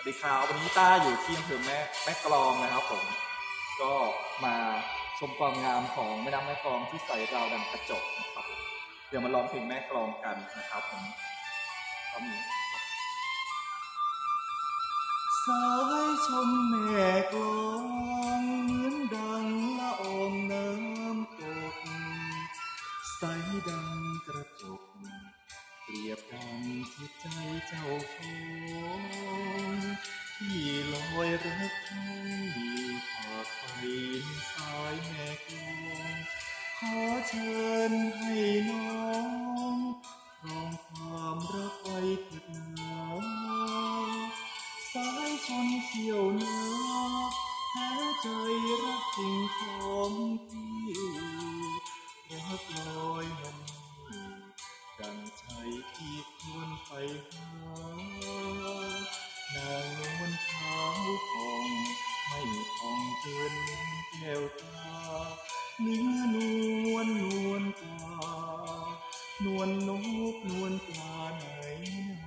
สวัสดีครับวันนี้ต้าอยู่ที่อำเภอแม่แม่กลองนะครับผมก็มาชมความงามของแม่น้ำแม่กลองที่ใส่ราวดังกระจกนะครับ เดี๋ยวมาลองเพลงแม่กลองกันนะครับผมครับผมสายชมแม่กลองเหมือนดังละอองน้ำตกใสดังกระจกเปรียบดังที่ใจเจ้าข เชิญให้น้องครองความรักไว้เถิดนาสายชนเขียวนาแท้ใจรักจริงของพี่รักลอยลมดังใจที่ควรไปหานางนวลขาวผ่องไม่ผ่องเกินแก้วตา เนื้อนวลนวลตานวลนกนวลปลาไหนไหน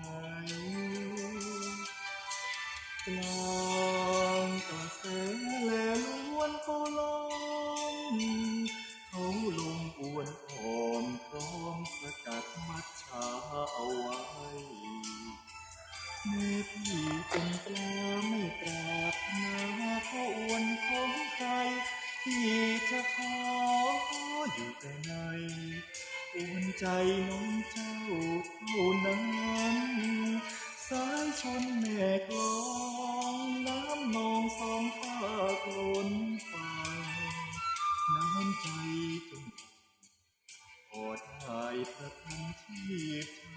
กลางกระแสแลล้วนก็ลองเขาลงอวนอ่อนพร้อมสกัดมัดชาเอาไว้แม่พี่เป็นปลาไม่ปรารถนาข้ออวนของใคร ที่จะขออยู่แต่ในอวนใจน้องเจ้าเท่านั้นสายชนแม่กลองน้ำนองสองฟ้ากลนฟังน้ำใจจงอดหายพระทันที่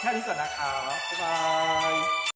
แค่นี้ก่อนนะครับบ๊ายบาย